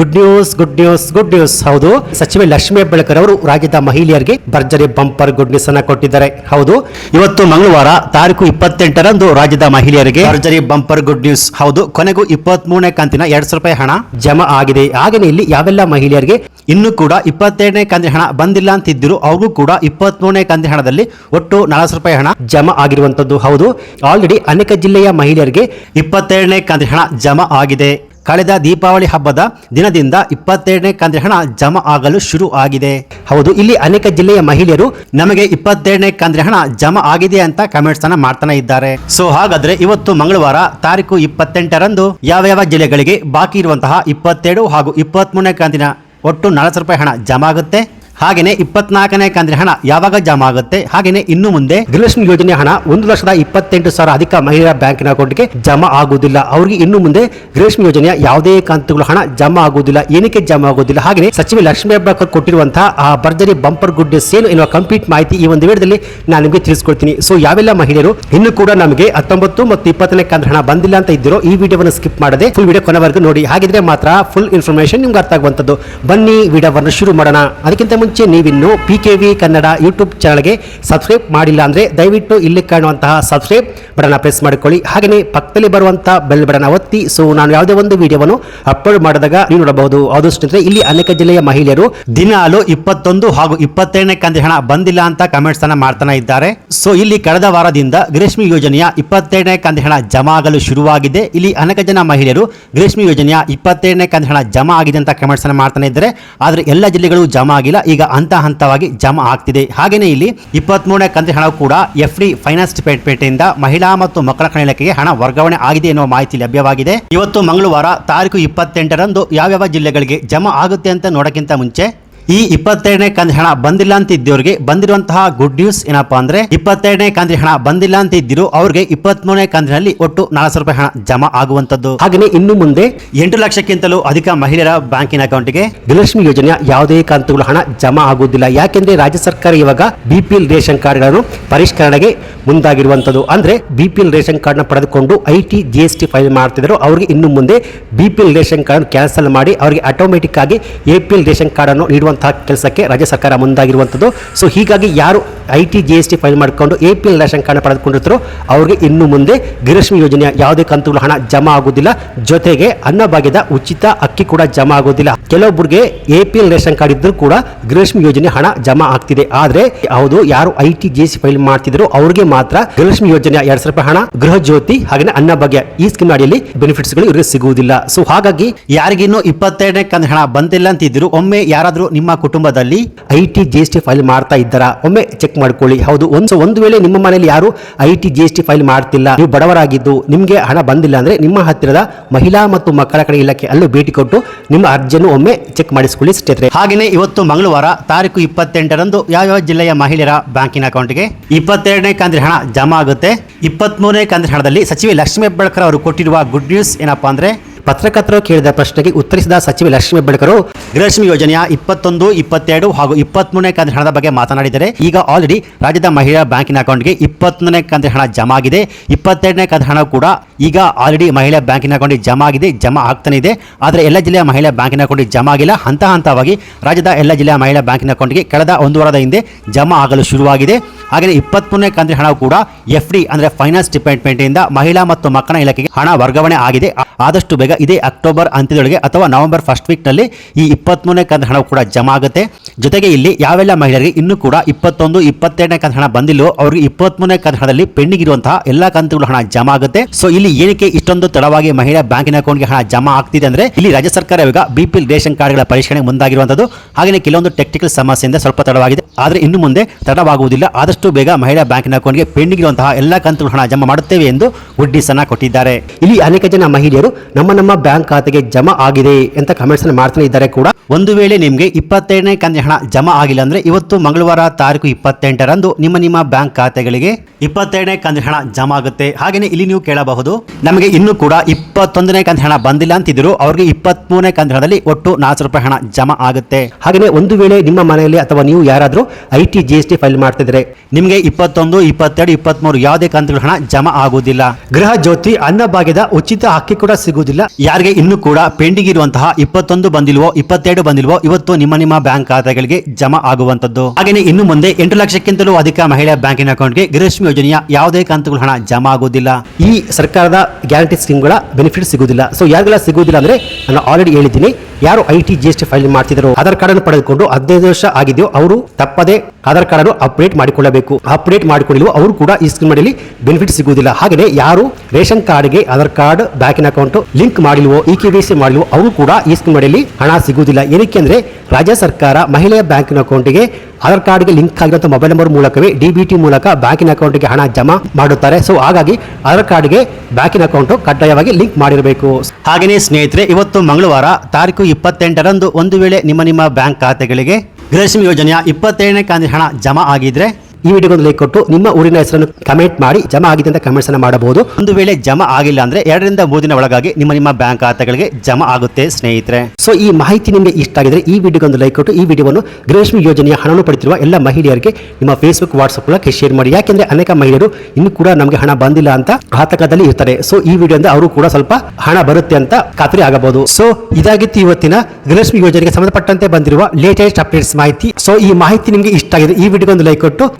Good news good news good news ಹೌದು, ಸಚಿವೆ ಲಕ್ಷ್ಮೀ ಹೆಬ್ಬಾಳ್ಕರ್ ಅವರು ರಾಜ್ಯದ ಮಹಿಳೆಯರಿಗೆ ಭರ್ಜರಿ ಬಂಪರ್ ಗುಡ್ ನ್ಯೂಸ್ ಅನ್ನ ಕೊಟ್ಟಿದ್ದಾರೆ. ಹೌದು, ಇವತ್ತು ಮಂಗಳವಾರ ತಾರೀಕು ಇಪ್ಪತ್ತೆಂಟರಂದು ರಾಜ್ಯದ ಮಹಿಳೆಯರಿಗೆ ಭರ್ಜರಿ ಬಂಪರ್ ಗುಡ್ ನ್ಯೂಸ್ ಹೌದು, ಕೊನೆಗೂ ಇಪ್ಪತ್ತ್ ಮೂರನೇ ಕಂತಿನ ಎರಡ್ ಸಾವಿರ ರೂಪಾಯಿ ಹಣ ಜಮಾ ಆಗಿದೆ. ಹಾಗೆಯೇ ಇಲ್ಲಿ ಯಾವೆಲ್ಲ ಮಹಿಳೆಯರಿಗೆ ಇನ್ನು ಕೂಡ ಇಪ್ಪತ್ತೆರಡನೇ ಕಂತಿನ ಹಣ ಬಂದಿಲ್ಲ ಅಂತಿದ್ದರು ಅವ್ರಿಗೂ ಕೂಡ ಇಪ್ಪತ್ತ್ ಮೂರನೇ ಕಂತಿನ ಹಣದಲ್ಲಿ ಒಟ್ಟು ನಲವತ್ತು ರೂಪಾಯಿ ಹಣ ಜಮಾ ಆಗಿರುವಂತದ್ದು. ಹೌದು ಆಲ್ರೆಡಿ ಅನೇಕ ಜಿಲ್ಲೆಯ ಮಹಿಳೆಯರಿಗೆ ಇಪ್ಪತ್ತೆರಡನೇ ಕಂತಿನ ಹಣ ಜಮಾ ಆಗಿದೆ. ಕಳೆದ ದೀಪಾವಳಿ ಹಬ್ಬದ ದಿನದಿಂದ ಇಪ್ಪತ್ತೆರಡನೇ ಕಂತಿನ ಹಣ ಜಮಾ ಆಗಲು ಶುರು ಆಗಿದೆ. ಹೌದು, ಇಲ್ಲಿ ಅನೇಕ ಜಿಲ್ಲೆಯ ಮಹಿಳೆಯರು ನಮಗೆ ಇಪ್ಪತ್ತೆರಡನೇ ಕಂತಿನ ಹಣ ಜಮಾ ಆಗಿದೆ ಅಂತ ಕಮೆಂಟ್ಸ್ ಅನ್ನ ಮಾಡ್ತಾನೆ ಇದ್ದಾರೆ. ಸೊ ಹಾಗಾದ್ರೆ ಇವತ್ತು ಮಂಗಳವಾರ ತಾರೀಕು ಇಪ್ಪತ್ತೆಂಟರಂದು ಯಾವ ಯಾವ ಜಿಲ್ಲೆಗಳಿಗೆ ಬಾಕಿ ಇರುವಂತಹ ಇಪ್ಪತ್ತೆರಡು ಹಾಗೂ ಇಪ್ಪತ್ಮೂರನೇ ಕಂತಿನ ಒಟ್ಟು ನಲವತ್ತು ರೂಪಾಯಿ ಹಣ ಜಮಾ ಆಗುತ್ತೆ? ಹಾಗೆಯೇ ಇಪ್ಪತ್ನಾಲ್ಕನೇ ಕಂದ್ರೆ ಹಣ ಯಾವಾಗ ಜಮಾ ಆಗುತ್ತೆ? ಹಾಗೆಯೇ ಇನ್ನು ಮುಂದೆ ಗೃಹಲಕ್ಷ್ಮಿ ಯೋಜನೆ ಹಣ ಒಂದು ಲಕ್ಷದ ಇಪ್ಪತ್ತೆಂಟು ಸಾವಿರ ಅಧಿಕ ಮಹಿಳಾ ಬ್ಯಾಂಕಿನ ಅಕೌಂಟ್ಗೆ ಜಮಾ ಆಗುವುದಿಲ್ಲ. ಅವರಿಗೆ ಇನ್ನು ಮುಂದೆ ಗೃಹಲಕ್ಷ್ಮಿ ಯೋಜನೆಯ ಯಾವುದೇ ಕಂತುಗಳು ಹಣ ಜಮಾ ಆಗುವುದಿಲ್ಲ. ಏನಕ್ಕೆ ಜಮಾ ಆಗುವುದಿಲ್ಲ? ಹಾಗೆಯೇ ಸಚಿವ ಲಕ್ಷ್ಮೀ ಹೆಬ್ಬಾಳ್ಕರ್ ಕೊಟ್ಟಿರುವಂತಹ ಆ ಭರ್ಜರಿ ಬಂಪರ್ ಗುಡ್ ಸೇಲ್ ಎನ್ನುವ ಕಂಪ್ಲೀಟ್ ಮಾಹಿತಿ ಈ ಒಂದು ವೇಳೆಯಲ್ಲಿ ನಾನು ನಿಮಗೆ ತಿಳಿಸ್ಕೊಡ್ತೀನಿ. ಸೊ ಯಾವೆಲ್ಲ ಮಹಿಳೆಯರು ಇನ್ನು ಕೂಡ ನಮಗೆ ಹತ್ತೊಂಬತ್ತು ಮತ್ತು ಇಪ್ಪತ್ತನೇ ಕಂದ್ರೆ ಹಣ ಬಂದಿಲ್ಲ ಅಂತ ಇದ್ದಿರೋ ಈ ವಿಡಿಯೋವನ್ನು ಸ್ಕಿಪ್ ಮಾಡದೆ ಫುಲ್ ವಿಡಿಯೋ ಕೊನೆವರೆಗೂ ನೋಡಿ. ಹಾಗಿದ್ರೆ ಮಾತ್ರ ಫುಲ್ ಇನ್ಫಾರ್ಮೇಶನ್ ನಿಮ್ಗೆ ಅರ್ಥ ಆಗುವಂಥದ್ದು. ಬನ್ನಿ, ವಿಡಿಯೋವನ್ನು ಶುರು ಮಾಡೋಣ. ಅದಕ್ಕಿಂತ ಮುಂಚೆ ನೀವಿನ್ನು P K V Kannada YouTube ಚಾನಲ್ಗೆ ಸಬ್ಸ್ಕ್ರೈಬ್ ಮಾಡಿಲ್ಲ ಅಂದರೆ ದಯವಿಟ್ಟು ಇಲ್ಲಿ ಕಾಣುವಂತಹ ಸಬ್ಸ್ಕ್ರೈಬ್ ಬಟನ್ನ ಪ್ರೆಸ್ ಮಾಡಿಕೊಳ್ಳಿ. ಹಾಗೆಯೇ ಪಕ್ಕದಲ್ಲಿ ಬರುವಂಥ ಬೆಲ್ ಬಟನ್ನ ಒತ್ತಿ. ಸೊ ನಾನು ಯಾವುದೇ ಒಂದು ವಿಡಿಯೋವನ್ನು ಅಪ್ಲೋಡ್ ಮಾಡಿದಾಗ ನೀವು ನೋಡಬಹುದು. ಅದು ಸ್ನೇಹಿತರೆ, ಇಲ್ಲಿ ಅನೇಕ ಜಿಲ್ಲೆಯ ಮಹಿಳೆಯರು ದಿನಾಲು ಇಪ್ಪತ್ತೊಂದು ಹಾಗೂ ಇಪ್ಪತ್ತೇಳನೇ ಕಂತಿನ ಹಣ ಬಂದಿಲ್ಲ ಅಂತ ಕಮೆಂಟ್ಸ್ ಅನ್ನ ಮಾಡ್ತಾನೆ ಇದ್ದಾರೆ. ಸೊ ಇಲ್ಲಿ ಕಳೆದ ವಾರದಿಂದ ಗ್ರೀಷ್ಮಿ ಯೋಜನೆಯ ಇಪ್ಪತ್ತೆರಡನೇ ಕಂತಿನ ಹಣ ಜಮಾ ಆಗಲು ಶುರುವಾಗಿದೆ. ಇಲ್ಲಿ ಅನೇಕ ಜನ ಮಹಿಳೆಯರು ಗ್ರೀಷ್ಮಿ ಯೋಜನೆಯ ಇಪ್ಪತ್ತೇಳನೇ ಕಂತಿನ ಹಣ ಜಮಾ ಆಗಿದೆ ಅಂತ ಕಮೆಂಟ್ಸ್ ಅನ್ನ ಮಾಡ್ತಾನೆ ಇದ್ದಾರೆ. ಆದರೆ ಎಲ್ಲ ಜಿಲ್ಲೆಗಳು ಜಮಾ ಆಗಿಲ್ಲ. ಈಗ ಹಂತ ಹಂತವಾಗಿ ಜಮಾ ಆಗ್ತಿದೆ. ಹಾಗೇನೇ ಇಲ್ಲಿ ಇಪ್ಪತ್ಮೂರನೇ ಕಂತಿನ ಹಣ ಕೂಡ ಎಫ್ ಡಿ ಫೈನಾನ್ಸ್ ಪೇಟೆಯಿಂದ ಮಹಿಳಾ ಮತ್ತು ಮಕ್ಕಳ ಇಲಾಖೆಗೆ ಹಣ ವರ್ಗಾವಣೆ ಆಗಿದೆ ಎನ್ನುವ ಮಾಹಿತಿ ಲಭ್ಯವಾಗಿದೆ. ಇವತ್ತು ಮಂಗಳವಾರ ತಾರೀಕು ಇಪ್ಪತ್ತೆಂಟರಂದು ಯಾವ್ಯಾವ ಜಿಲ್ಲೆಗಳಿಗೆ ಜಮಾ ಆಗುತ್ತೆ ಅಂತ ನೋಡಕ್ಕಿಂತ ಮುಂಚೆ ಈ ಇಪ್ಪತ್ತೆರಡನೇ ಕಂದ ಹಣ ಬಂದಿಲ್ಲ ಅಂತ ಇದ್ದವ್ರಿಗೆ ಬಂದಿರುವಂತಹ ಗುಡ್ ನ್ಯೂಸ್ ಏನಪ್ಪಾ ಅಂದ್ರೆ ಇಪ್ಪತ್ತೆರಡನೇ ಕಂದ್ರಿ ಹಣ ಬಂದಿಲ್ಲ ಅಂತ ಇದ್ದಿರು ಅವ್ರಿಗೆ ಇಪ್ಪತ್ಮೂರನೇ ಕಂದಿನಲ್ಲಿ ಒಟ್ಟು ನಾಲ್ಕು ರೂಪಾಯಿ ಹಣ ಜಮಾ ಆಗುವಂತದ್ದು ಹಾಗೆ ಇನ್ನು ಮುಂದೆ ಎಂಟು ಲಕ್ಷಕ್ಕಿಂತಲೂ ಅಧಿಕ ಮಹಿಳೆಯರ ಬ್ಯಾಂಕಿನ ಅಕೌಂಟ್ಗೆ ಗೃಹಲಕ್ಷ್ಮಿ ಯೋಜನೆಯ ಯಾವುದೇ ಕಂತುಗಳ ಹಣ ಜಮಾ ಆಗುವುದಿಲ್ಲ. ಯಾಕೆಂದ್ರೆ ರಾಜ್ಯ ಸರ್ಕಾರ ಇವಾಗ ಬಿಪಿಎಲ್ ರೇಷನ್ ಕಾರ್ಡ್ಗಳನ್ನು ಪರಿಷ್ಕರಣೆಗೆ ಮುಂದಾಗಿರುವಂತದ್ದು ಅಂದ್ರೆ ಬಿಪಿಎಲ್ ರೇಷನ್ ಕಾರ್ಡ್ನ ಪಡೆದುಕೊಂಡು I T G S T file ಮಾಡ್ತಿದ್ರು ಅವ್ರಿಗೆ ಇನ್ನು ಮುಂದೆ ಬಿಪಿಎಲ್ ರೇಷನ್ ಕಾರ್ಡ್ ಕ್ಯಾನ್ಸಲ್ ಮಾಡಿ ಅವರಿಗೆ ಆಟೋಮೆಟಿಕ್ ಆಗಿ ಎಪಿಎಲ್ ರೇಷನ್ ಕಾರ್ಡ್ ಅನ್ನು ನೀಡುವಂತಹ ಕೆಲಸಕ್ಕೆ ರಾಜ್ಯ ಸರ್ಕಾರ ಮುಂದಾಗಿರುವಂಥದ್ದು ಸೊ ಹೀಗಾಗಿ ಯಾರು I T G S T file ಮಾಡಿಕೊಂಡು A P L ration card ಪಡೆದುಕೊಂಡಿರ್ತಾರೋ, ಅವರಿಗೆ ಇನ್ನು ಮುಂದೆ ಗೃಹಲಕ್ಷ್ಮಿ ಯೋಜನೆಯ ಯಾವುದೇ ಕಂತುಗಳು ಹಣ ಜಮಾ ಆಗುವುದಿಲ್ಲ ಜೊತೆಗೆ ಅನ್ನಭಾಗ್ಯದ ಉಚಿತ ಅಕ್ಕಿ ಕೂಡ ಜಮಾ ಆಗುವುದಿಲ್ಲ ಕೆಲವೊಬ್ಬರಿಗೆ A P L ration card ಇದ್ದರೂ ಕೂಡ ಗೃಹಲಕ್ಷ್ಮಿ ಯೋಜನೆ ಹಣ ಜಮಾ ಆಗ್ತಿದೆ. ಆದ್ರೆ ಹೌದು, ಯಾರು I T G S file ಮಾಡ್ತಿದ್ರು, ಅವರಿಗೆ ಮಾತ್ರ ಗೃಹಲಕ್ಷ್ಮಿ ಯೋಜನೆಯ ಎರಡ್ ಸಾವಿರ ರೂಪಾಯಿ ಹಣ, ಗೃಹ ಜ್ಯೋತಿ ಹಾಗೆ ಅನ್ನಭಾಗ್ಯ ಈ ಸ್ಕೀಮ್ ಅಡಿಯಲ್ಲಿ ಬೆನಿಫಿಟ್ಸ್ಗಳು ಇವರಿಗೆ ಸಿಗುವುದಿಲ್ಲ. ಸೊ ಹಾಗಾಗಿ ಯಾರಿಗಿನ್ನೂ ಇಪ್ಪತ್ತೆರಡನೇ ಕಂತು ಹಣ ಬಂದಿಲ್ಲ ಅಂತಿದ್ರು ಒಮ್ಮೆ ಯಾರಾದ್ರೂ ನಿಮ್ಮ ಕುಟುಂಬದಲ್ಲಿ I T G S T file ಮಾಡ್ತಾ ಇದ್ದಾರಾ, ಒಮ್ಮೆ ಚೆಕ್ ಮಾಡ್ಕೊಳ್ಳಿ. ಹೌದು ಒಂದು ಒಂದು ವೇಳೆ ನಿಮ್ಮ ಮನೆಯಲ್ಲಿ ಯಾರು I T G S T file ಮಾಡ್ತಿಲ್ಲ ನೀವು ಬಡವರಾಗಿದ್ದು ನಿಮಗೆ ಹಣ ಬಂದಿಲ್ಲ ಅಂದ್ರೆ ನಿಮ್ಮ ಹತ್ತಿರದ ಮಹಿಳಾ ಮತ್ತು ಮಕ್ಕಳ ಕಡೆ ಇಲಾಖೆ ಅಲ್ಲೂ ಭೇಟಿ ಕೊಟ್ಟು ನಿಮ್ಮ ಅರ್ಜಿಯನ್ನು ಒಮ್ಮೆ ಚೆಕ್ ಮಾಡಿಸಿಕೊಳ್ಳಿ ಸ್ನೇಹಿತರೆ. ಹಾಗೆಯೇ ಇವತ್ತು ಮಂಗಳವಾರ ತಾರೀಕು ಇಪ್ಪತ್ತೆಂಟರಂದು ಯಾವ್ಯಾವ ಜಿಲ್ಲೆಯ ಮಹಿಳೆಯರ ಬ್ಯಾಂಕಿನ ಅಕೌಂಟ್ಗೆ? ಇಪ್ಪತ್ತೆರಡನೇ ಕಂತಿನ ಹಣ ಜಮಾ ಆಗುತ್ತೆ. ಇಪ್ಪತ್ತ್ಮೂರನೇ ಕಂತಿನ ಹಣದಲ್ಲಿ ಸಚಿವೆ ಲಕ್ಷ್ಮೀ ಹೆಬ್ಬಾಳ್ಕರ್ ಅವರು ಕೊಟ್ಟಿರುವ ಗುಡ್ ನ್ಯೂಸ್ ಏನಪ್ಪಾ ಅಂದ್ರೆ ಪತ್ರಕರ್ತರು ಕೇಳಿದ ಪ್ರಶ್ನೆಗೆ ಉತ್ತರಿಸಿದ ಸಚಿವೆ ಲಕ್ಷ್ಮೀ ಹೆಬ್ಬಾಳ್ಕರ್, ಗೃಹಲಕ್ಷ್ಮಿ ಯೋಜನೆಯ ಇಪ್ಪತ್ತೊಂದು, ಇಪ್ಪತ್ತೆರಡು ಹಾಗೂ ಇಪ್ಪತ್ಮೂರನೇ ಕಂತಿನ ಹಣದ ಬಗ್ಗೆ ಮಾತನಾಡಿದರೆ ಈಗ ಆಲ್ರೆಡಿ ರಾಜ್ಯದ ಮಹಿಳಾ ಬ್ಯಾಂಕಿನ ಅಕೌಂಟ್ಗೆ ಇಪ್ಪತ್ತೊಂದನೇ ಕಂತಿನ ಹಣ ಜಮಾ ಆಗಿದೆ ಇಪ್ಪತ್ತೆರಡನೇ ಕಂತಿನ ಹಣ ಕೂಡ ಈಗ ಆಲ್ರೆಡಿ ಮಹಿಳಾ ಬ್ಯಾಂಕಿನ ಅಕೌಂಟಿಗೆ ಜಮಾ ಆಗಿದೆ ಜಮಾ ಆಗ್ತಾನೆ ಇದೆ. ಆದರೆ ಎಲ್ಲ ಜಿಲ್ಲೆಯ ಮಹಿಳಾ ಬ್ಯಾಂಕಿನ ಅಕೌಂಟಿಗೆ ಜಮಾ ಆಗಿಲ್ಲ. ಹಂತ ಹಂತವಾಗಿ ರಾಜ್ಯದ ಎಲ್ಲ ಜಿಲ್ಲೆಯ ಮಹಿಳಾ ಬ್ಯಾಂಕಿನ ಅಕೌಂಟ್ಗೆ ಕಳೆದ ಒಂದು ವಾರದ ಹಿಂದೆ ಜಮಾ ಆಗಲು ಶುರುವಾಗಿದೆ. ಹಾಗೆಯೇ ಇಪ್ಪತ್ಮೂರನೇ ಕಂತಿನ ಹಣ ಕೂಡ ಎಫ್ ಡಿ ಅಂದರೆ ಫೈನಾನ್ಸ್ ಡಿಪಾರ್ಟ್ಮೆಂಟಿಂದ ಮಹಿಳಾ ಮತ್ತು ಮಕ್ಕಳ ಇಲಾಖೆಗೆ ಹಣ ವರ್ಗಾವಣೆ ಆಗಿದೆ. ಆದಷ್ಟು ಬೇಗ ಇದೇ ಅಕ್ಟೋಬರ್ ಅಂತ್ಯದೊಳಗೆ ಅಥವಾ ನವೆಂಬರ್ ಫಸ್ಟ್ ವೀಕ್ನಲ್ಲಿ ಈ ಇಪ್ಪತ್ಮೂರನೇ ಕಂತಿನ ಹಣ ಕೂಡ ಜಮಾ ಆಗುತ್ತೆ. ಜೊತೆಗೆ ಇಲ್ಲಿ ಯಾವೆಲ್ಲ ಮಹಿಳೆಯರಿಗೆ ಇನ್ನೂ ಕೂಡ ಇಪ್ಪತ್ತೊಂದು, ಇಪ್ಪತ್ತೆರಡನೇ ಕಂತಿನ ಹಣ ಬಂದಿಲ್ಲೋ ಅವರಿಗೆ ಇಪ್ಪತ್ಮೂರನೇ ಕಂತಿನ ಹಣದಲ್ಲಿ ಪೆಂಡಿಂಗ್ ಇರುವಂತಹ ಎಲ್ಲ ಕಂತುಗಳು ಹಣ ಜಮಾ ಆಗುತ್ತೆ. ಸೊ ಇಲ್ಲಿ ಏನಕ್ಕೆ ಇಷ್ಟೊಂದು ತಡವಾಗಿ ಮಹಿಳಾ ಬ್ಯಾಂಕಿನ ಅಕೌಂಟ್ಗೆ ಹಣ ಜಮಾ ಆಗ್ತಿದೆ ಅಂದ್ರೆ ಇಲ್ಲಿ ರಾಜ್ಯ ಸರ್ಕಾರ ಈಗ ಬಿಪಿಎಲ್ ರೇಷನ್ ಕಾರ್ಡ್ಗಳ ಪರಿಷ್ಕರಣೆ ಮುಂದಾಗಿರುವಂತದ್ದು. ಹಾಗೆಯೇ ಕೆಲವೊಂದು ಟೆಕ್ನಿಕಲ್ ಸಮಸ್ಯೆಯಿಂದ ಸ್ವಲ್ಪ ತಡವಾಗಿದೆ. ಆದರೆ ಇನ್ನು ಮುಂದೆ ತಡವಾಗುವುದಿಲ್ಲ. ಆದಷ್ಟು ಬೇಗ ಮಹಿಳಾ ಬ್ಯಾಂಕಿನ ಅಕೌಂಟ್ಗೆ ಪೆಂಡಿಂಗ್ ಇರುವಂತಹ ಎಲ್ಲ ಕಂತು ಹಣ ಜಮಾ ಮಾಡುತ್ತೇವೆ ಎಂದು ಒಡ್ಡಿ ಸನ ಕೊಟ್ಟಿದ್ದಾರೆ. ಇಲ್ಲಿ ಅನೇಕ ಜನ ಮಹಿಳೆಯರು ನಮ್ಮ ನಮ್ಮ ಬ್ಯಾಂಕ್ ಖಾತೆಗೆ ಜಮಾ ಆಗಿದೆ ಅಂತ ಕಮೆಂಟ್ಸ್ ಮಾಡ್ತಾನೆ ಇದ್ದಾರೆ ಕೂಡ. ಒಂದು ವೇಳೆ ನಿಮಗೆ ಇಪ್ಪತ್ತೆರಡನೇ ಕಂತಿನ ಹಣ ಜಮಾ ಆಗಿಲ್ಲ ಅಂದ್ರೆ ಇವತ್ತು ಮಂಗಳವಾರ ತಾರೀಕು ಇಪ್ಪತ್ತೆಂಟರಂದು ನಿಮ್ಮ ನಿಮ್ಮ ಬ್ಯಾಂಕ್ ಖಾತೆಗಳಿಗೆ ಇಪ್ಪತ್ತೆರಡನೇ ಕಂತಿನ ಹಣ ಜಮಾ ಆಗುತ್ತೆ. ಹಾಗೆಯೇ ಇಲ್ಲಿ ನೀವು ಕೇಳಬಹುದು, ನಮಗೆ ಇನ್ನೂ ಕೂಡ ಇಪ್ಪತ್ತೊಂದನೇ ಕಂತಿನ ಹಣ ಬಂದಿಲ್ಲ ಅಂತಿದ್ರು ಅವ್ರಿಗೆ ಇಪ್ಪತ್ಮೂರನೇ ಕಂತಿನ ಹಣದಲ್ಲಿ ಒಟ್ಟು ನಾಲ್ಕು ರೂಪಾಯಿ ಹಣ ಜಮಾ ಆಗುತ್ತೆ. ಹಾಗೆಯೇ ಒಂದು ವೇಳೆ ನಿಮ್ಮ ಮನೆಯಲ್ಲಿ ಅಥವಾ ನೀವು ಯಾರಾದರೂ ಐ ಟಿ ಟಿ ಫೈಲ್ ಮಾಡ್ತಿದ್ರೆ ನಿಮಗೆ ಇಪ್ಪತ್ತೊಂದು ಇಪ್ಪತ್ತೆರಡು ಇಪ್ಪತ್ತ್ಮೂರು ಯಾವುದೇ ಕಂತುಗಳ ಹಣ ಜಮಾ ಆಗುವುದಿಲ್ಲ. ಗೃಹ ಜ್ಯೋತಿ ಅನ್ನಭಾಗ್ಯದ ಉಚಿತ ಅಕ್ಕಿ ಕೂಡ ಸಿಗುವುದಿಲ್ಲ. ಯಾರಿಗೆ ಇನ್ನೂ ಕೂಡ ಪೆಂಡಿಂಗ್ ಇರುವಂತಹ ಇಪ್ಪತ್ತೊಂದು ಬಂದಿಲ್ವೋ ಇಪ್ಪತ್ತೆರಡು ಬಂದಿಲ್ವೋ ಇವತ್ತು ನಿಮ್ಮ ನಿಮ್ಮ ಬ್ಯಾಂಕ್ ಖಾತೆಗಳಿಗೆ ಜಮಾ ಆಗುವಂತದ್ದು ಹಾಗೆಯೇ ಇನ್ನು ಮುಂದೆ ಎಂಟು ಲಕ್ಷಕ್ಕಿಂತಲೂ ಅಧಿಕ ಮಹಿಳಾ ಬ್ಯಾಂಕಿನ ಅಕೌಂಟ್ಗೆ ಗೃಹಲಕ್ಷ್ಮಿ ಯೋಜನೆಯ ಯಾವುದೇ ಕಂತುಗಳ ಹಣ ಜಮಾ ಆಗುವುದಿಲ್ಲ. ಈ ಸರ್ಕಾರದ ಗ್ಯಾರಂಟಿ ಸ್ಕೀಮ್ಗಳ ಬೆನಿಫಿಟ್ ಸಿಗುವುದಿಲ್ಲ. ಸೊ ಯಾರಿಗೆಲ್ಲ ಸಿಗುವುದಿಲ್ಲ ಅಂದ್ರೆ ನಾನು ಆಲ್ರೆಡಿ ಹೇಳಿದ್ದೀನಿ. ಯಾರು I T G T file ಮಾಡ್ತಿದ್ರು ಆಧಾರ್ ಕಾರ್ಡ್ ಅನ್ನು ಪಡೆದುಕೊಂಡು ಹದಿನೈದು ವರ್ಷ ಆಗಿದೆಯೋ ಅವರು ತಪ್ಪದೆ ಆಧಾರ್ ಕಾರ್ಡ್ ಅನ್ನು ಅಪ್ಡೇಟ್ ಮಾಡಿಕೊಳ್ಳಬೇಕು. ಅಪ್ಡೇಟ್ ಮಾಡಿಕೊಂಡಿಲ್ಲ ಅವರು ಕೂಡ ಈ ಸ್ಕೀಮ್ ಅಡಿಯಲ್ಲಿ ಬೆನಿಫಿಟ್ ಸಿಗುವುದಿಲ್ಲ. ಹಾಗೆಯೇ ಯಾರು ರೇಷನ್ ಕಾರ್ಡ್ಗೆ ಆಧಾರ್ ಕಾರ್ಡ್ ಬ್ಯಾಂಕಿನ ಅಕೌಂಟ್ ಲಿಂಕ್ ಮಾಡಿಲ್ವೋ ಇ ಕೆ ಸಿ ಮಾಡಿಲ್ವೋ, ಅವರು ಕೂಡ ಈ ಸ್ಕೀಮ್ ಅಡಿಯಲ್ಲಿ ಹಣ ಸಿಗುವುದಿಲ್ಲ. ಏನಕ್ಕೆ ಅಂದ್ರೆ ರಾಜ್ಯ ಸರ್ಕಾರ ಮಹಿಳೆಯ ಬ್ಯಾಂಕಿನ ಅಕೌಂಟಿಗೆ ಆಧಾರ್ ಕಾರ್ಡ್ಗೆ ಲಿಂಕ್ ಆಗಿರುವಂಥ ಮೊಬೈಲ್ ನಂಬರ್ ಮೂಲಕವೇ ಡಿ ಬಿ ಟಿ ಮೂಲಕ ಬ್ಯಾಂಕಿನ ಅಕೌಂಟ್ಗೆ ಹಣ ಜಮಾ ಮಾಡುತ್ತಾರೆ. ಸೊ, ಹಾಗಾಗಿ ಆಧಾರ್ ಕಾರ್ಡ್ಗೆ ಬ್ಯಾಂಕಿನ ಅಕೌಂಟ್ ಕಡ್ಡಾಯವಾಗಿ ಲಿಂಕ್ ಮಾಡಿರಬೇಕು. ಹಾಗೆಯೇ ಸ್ನೇಹಿತರೆ, ಇವತ್ತು ಮಂಗಳವಾರ ತಾರೀಕು ಇಪ್ಪತ್ತೆಂಟರಂದು ಒಂದು ವೇಳೆ ನಿಮ್ಮ ನಿಮ್ಮ ಬ್ಯಾಂಕ್ ಖಾತೆಗಳಿಗೆ ಗೃಹಲಕ್ಷ್ಮಿ ಯೋಜನೆಯ ಇಪ್ಪತ್ತೇಳನೇ ಕಾಂತಿ ಹಣ ಜಮಾ ಆಗಿದ್ರೆ ಈ ವಿಡಿಯೋಗೊಂದು ಲೈಕ್ ಕೊಟ್ಟು ನಿಮ್ಮ ಊರಿನ ಹೆಸರನ್ನು ಕಮೆಂಟ್ ಮಾಡಿ, ಜಮಾ ಆಗಿದೆ ಅಂತ ಕಮೆಂಟ್ಸ್ ಅನ್ನು ಮಾಡಬಹುದು. ಒಂದು ವೇಳೆ ಜಮಾ ಆಗಿಲ್ಲ ಅಂದ್ರೆ ಎರಡರಿಂದ ಮೂರು ದಿನ ಒಳಗಾಗಿ ನಿಮ್ಮ ನಿಮ್ಮ ಬ್ಯಾಂಕ್ ಖಾತೆಗಳಿಗೆ ಜಮಾ ಆಗುತ್ತೆ, ಸ್ನೇಹಿತರೆ. ಸೊ ಈ ಮಾಹಿತಿ ನಿಮಗೆ ಇಷ್ಟ ಆಗಿದ್ರೆ ಈ ವಿಡಿಯೋಗೊಂದು ಲೈಕ್ ಕೊಟ್ಟು ಈ ವಿಡಿಯೋವನ್ನು ಗೃಹಲಕ್ಷ್ಮಿ ಯೋಜನೆಯ ಹಣವನ್ನು ಪಡೆದಿರುವ ಎಲ್ಲ ಮಹಿಳೆಯರಿಗೆ ನಿಮ್ಮ ಫೇಸ್ಬುಕ್ ವಾಟ್ಸ್ಆಪ್ ಮೂಲಕ ಶೇರ್ ಮಾಡಿ. ಯಾಕೆಂದ್ರೆ ಅನೇಕ ಮಹಿಳೆಯರು ಇನ್ನೂ ಕೂಡ ನಮಗೆ ಹಣ ಬಂದಿಲ್ಲ ಅಂತ ಆತಕದಲ್ಲಿ ಇರ್ತಾರೆ. ಸೊ ಈ ವಿಡಿಯೋದಿಂದ ಅವರು ಕೂಡ ಸ್ವಲ್ಪ ಹಣ ಬರುತ್ತೆ ಅಂತ ಖಾತ್ರಿ ಆಗಬಹುದು. ಸೊ ಇದಾಗಿತ್ತು ಇವತ್ತಿನ ಗೃಹಲಕ್ಷ್ಮಿ ಯೋಜನೆಗೆ ಸಂಬಂಧಪಟ್ಟಂತೆ ಬಂದಿರುವ ಲೇಟೆಸ್ಟ್ ಅಪ್ಡೇಟ್ಸ್ ಮಾಹಿತಿ. ಸೊ ಈ ಮಾಹಿತಿ ನಿಮಗೆ ಇಷ್ಟ ಆಗಿದೆ ಈ ವಿಡಿಯೋಗೊಂದು ಲೈಕ್ ಕೊಟ್ಟು